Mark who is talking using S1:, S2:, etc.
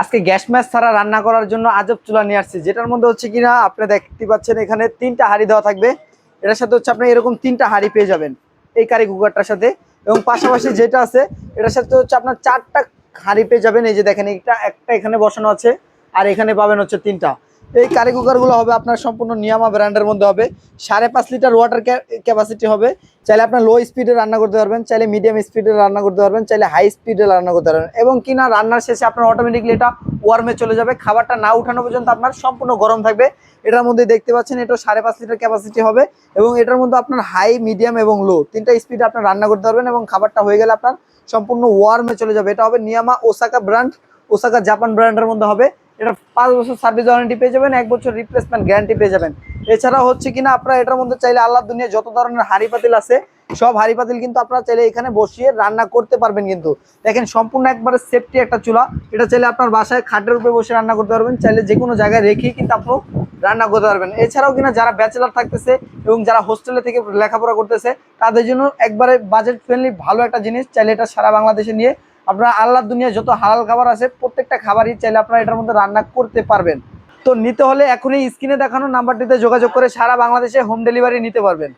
S1: আজকে gas match ছাড়া রান্না করার জন্য আজব চুলা নিয়ে আসছি। যেটার মধ্যে হচ্ছে কিনা, আপনি দেখতে পাচ্ছেন এখানে তিনটা হাড়ি দেওয়া থাকবে। এটার সাথে হচ্ছে আপনি এরকম তিনটা হাড়ি পেয়ে যাবেন এই কারি কুকারটার সাথে। এবং পাশাপাশি যেটা আছে, এটার সাথে হচ্ছে আপনার চারটা হাঁড়ি পেয়ে যাবেন। এই যে দেখেন, এটা একটা এখানে বসানো আছে, আর এখানে পাবেন হচ্ছে তিনটা। এই কারি কুকারগুলো হবে আপনার সম্পূর্ণ নিয়ামা ব্র্যান্ডের মধ্যে হবে। সাড়ে পাঁচ লিটার ওয়াটার ক্যাপাসিটি হবে। চাইলে আপনার লো স্পিডে রান্না করতে পারবেন, চাইলে মিডিয়াম স্পিডে রান্না করতে পারবেন, চাইলে হাই স্পিডে রান্না করতে পারবেন। এবং কিনা রান্নার শেষে আপনার অটোমেটিকলি এটা ওয়ার্মে চলে যাবে। খাবারটা না উঠানো পর্যন্ত আপনার সম্পূর্ণ গরম থাকবে। এটার মধ্যে দেখতে পাচ্ছেন এটা সাড়ে পাঁচ লিটার ক্যাপাসিটি হবে এবং এটার মধ্যে আপনার হাই মিডিয়াম এবং লো তিনটা স্পিডে আপনার রান্না করতে পারবেন এবং খাবারটা হয়ে গেলে আপনার সম্পূর্ণ ওয়ার্মে চলে যাবে। এটা হবে নিয়ামা ওসাকা ব্র্যান্ড ওসাকা জাপান ব্র্যান্ডের মধ্যে হবে। এটা পাঁচ বছর সার্ভিস ওয়ারেন্টি পেয়ে যাবেন, এক বছর রিপ্লেসমেন্ট গ্যারান্টি পেয়ে যাবেন। এছাড়া হচ্ছে কিনা, আপনারা এটার মধ্যে চাইলে আল্লাহ দুনিয়া যত ধরনের হাড়ি পাতিল আছে, সব হাড়ি পাতিল কিন্তু আপনারা চাইলে এখানে বসিয়ে রান্না করতে পারবেন কিন্তু। দেখেন, সম্পূর্ণ একবারে সেফটি একটা চুলা। এটা চাইলে আপনার বাসায় খাটের উপরে বসে রান্না করতে পারবেন, চাইলে যে কোনো জায়গায় রেখে কিন্তু আপনি রান্না করতে পারবেন। এছাড়াও কিনা, যারা ব্যাচেলার থাকতেছে এবং যারা হোস্টেলে থেকে লেখাপড়া করতেছে, তাদের জন্য একবারে বাজেট ফ্রেন্ডলি ভালো একটা জিনিস। চাইলে এটা সারা বাংলাদেশে নিয়ে আপনারা আল্লাহ দুনিয়া যত হালাল খাবার আছে, প্রত্যেকটা খাবারই চাইলে আপনারা এটার মধ্যে রান্না করতে পারবেন। তো নিতে হলে এখনই স্ক্রিনে দেখানো নাম্বারটিতে যোগাযোগ করে সারা বাংলাদেশে হোম ডেলিভারি নিতে পারবেন।